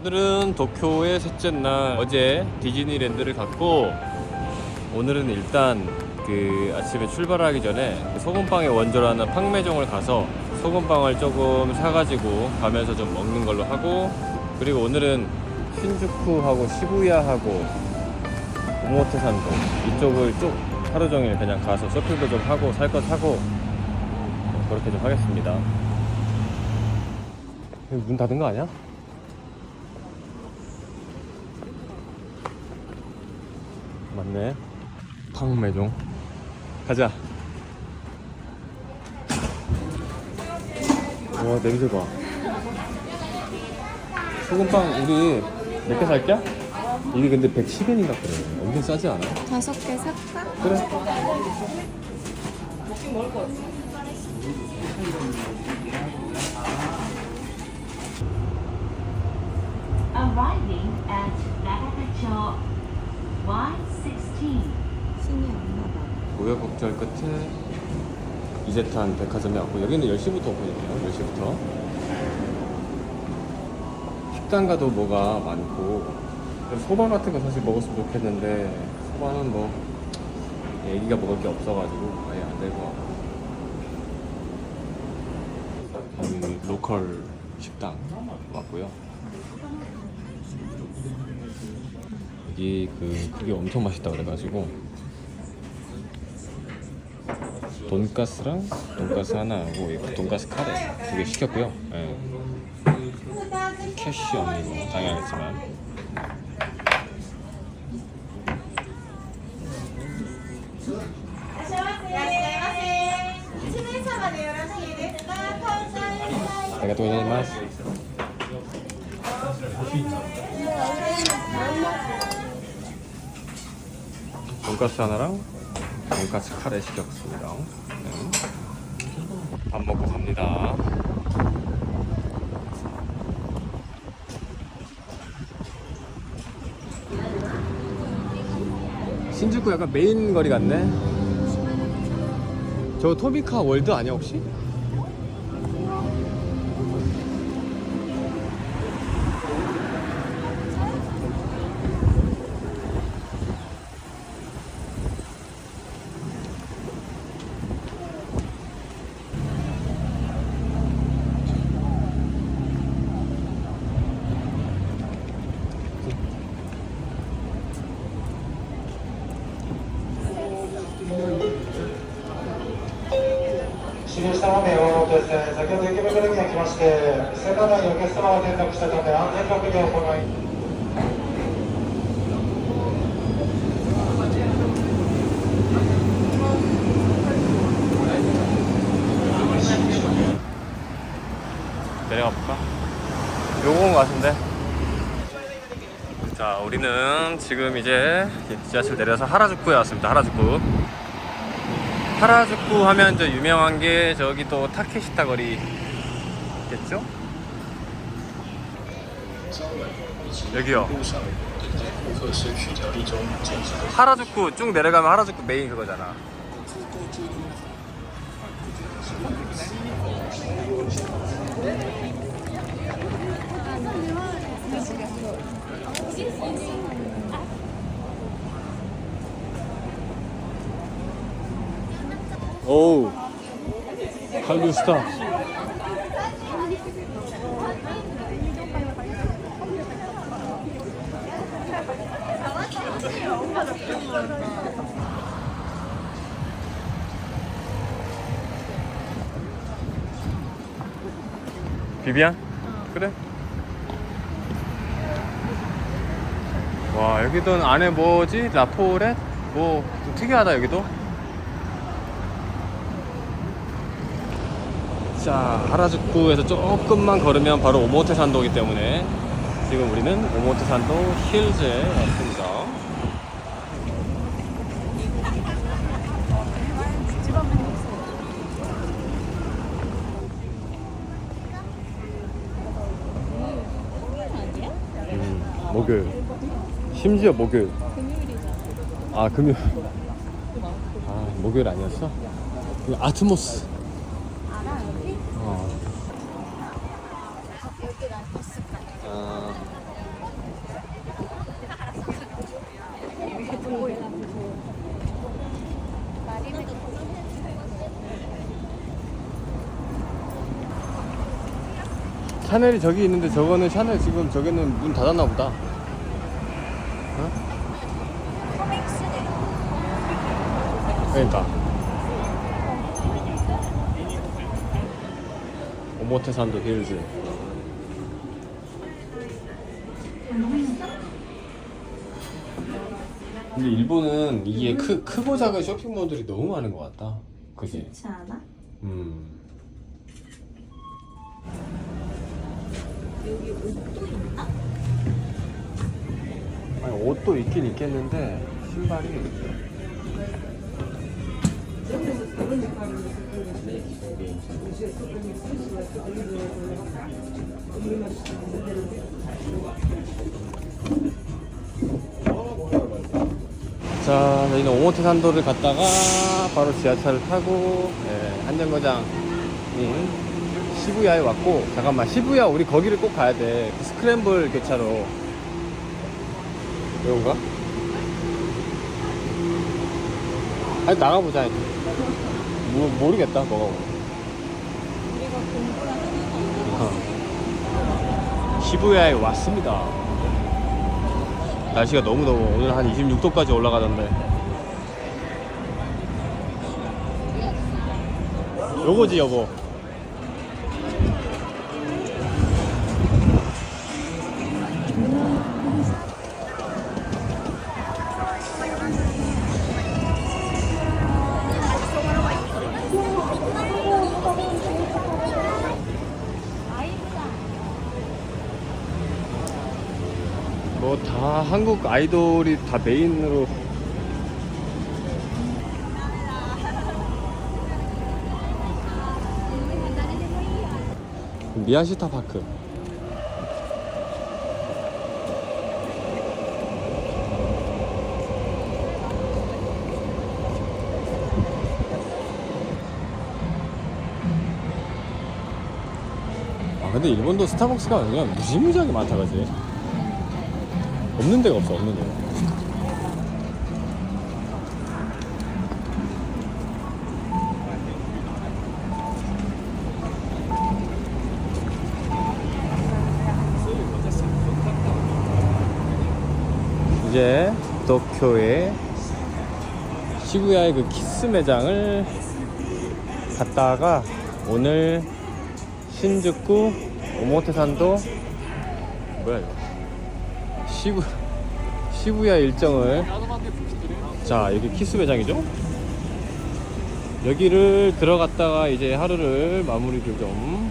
오늘은 도쿄의 셋째 날 어제 디즈니랜드를 갔고 오늘은 일단 그 아침에 출발하기 전에 소금빵의 원조라는 팡매종을 가서 소금빵을 조금 사가지고 가면서 좀 먹는 걸로 하고 그리고 오늘은 신주쿠하고 시부야하고 오모테산도 이쪽을 쭉 하루 종일 그냥 가서 서클도 좀 하고 살거 사고 그렇게 좀 하겠습니다. 문 닫은 거 아니야? 맞네. 팡매종. 가자. 와, 냄새 봐. 소금빵 우리 몇 개 살게? 이게 근데 110엔인가 그래. 엄청 싸지 않아? 다섯 개 살까? 그래. Arriving at Nagatacho Y16. 신이 없나 봐. 우여곡절 끝에 이제탄 백화점에 왔고 여기는 10시부터 오픈이네요. 10시부터. 식당 가도 뭐가 많고. 소바 같은 거 사실 먹었으면 좋겠는데 소바는 뭐 애기가 먹을 게 없어가지고 아예 안 되고. 여기 로컬 식당 왔고요 여기 그 그게 엄청 맛있다 그래가지고 돈가스랑 돈가스 하나 하고 이거 돈가스 카레 두 개 시켰고요. 예. 캐시 없는 거 당연하겠지만 내가 또 이제 맛 돈가스 하나랑 돈가스 카레 시켰습니다. 네. 밥 먹고 갑니다. 신주쿠 약간 메인 거리 같네. 저 토미카 월드 아니야 혹시? 終了したまでようですね、先ほど池袋に来まして、センター内にお客様が転落したため、安全確認を行い、 내려가 볼까? 요건 것 같은데. 자, 우리는 지금 이제 지하철 내려서 하라주쿠에 왔습니다. 하라주쿠. 하라주쿠 하면 이제 유명한 게 저기 또 타케시타 거리겠죠? 여기요. 하라주쿠 쭉 내려가면 하라주쿠 메인 그거잖아. 오우 갈류 스타 비비안? 그래 와 여기도 안에 뭐지? 라포렛? 뭐좀 특이하다 여기도 자 하라주쿠에서 조금만 걸으면 바로 오모테 산도이기 때문에 지금 우리는 오모테 산도 힐즈에 왔습니다. 음, 목요일. 심지어 목요일. 아 금요일. 아 목요일 아니었어? 아트모스 샤넬이 저기 있는데 저거는 샤넬 지금 저기는 문 닫았나 보다. 어? 그러니까. 오모테산도 힐즈. 근데 일본은 이게 크, 크고 작은 쇼핑몰들이 너무 많은 것 같다. 그지? 그렇지 않아? 음. 여기 옷도 있나? 아니 옷도 있긴 있겠는데 신발이 자 저희는 오모테 산도를 갔다가 바로 지하철을 타고 예, 한정거장인 시부야에 왔고 잠깐만 시부야 우리 거기를 꼭 가야 돼. 스크램블 교차로. 이건가? 아니 나가보자 모, 모르겠다 뭐가. 오늘 우리가 공부를 하는 어. 시부야에 왔습니다. 날씨가 너무 더워 오늘 한 26도까지 올라가던데. 요거지 여보 뭐 다 한국 아이돌이 다 메인으로. 미야시타 파크. 아 근데 일본도 스타벅스가 그냥 무지무지하게 많다 그지 없는 데가 없어 없는 데가. 이제 도쿄의 시부야의 그 키스 매장을 갔다가 오늘 신주쿠 오모테산도 뭐야 이거 시부 시부야 일정을. 자 여기 키스 매장이죠? 여기를 들어갔다가 이제 하루를 마무리를 좀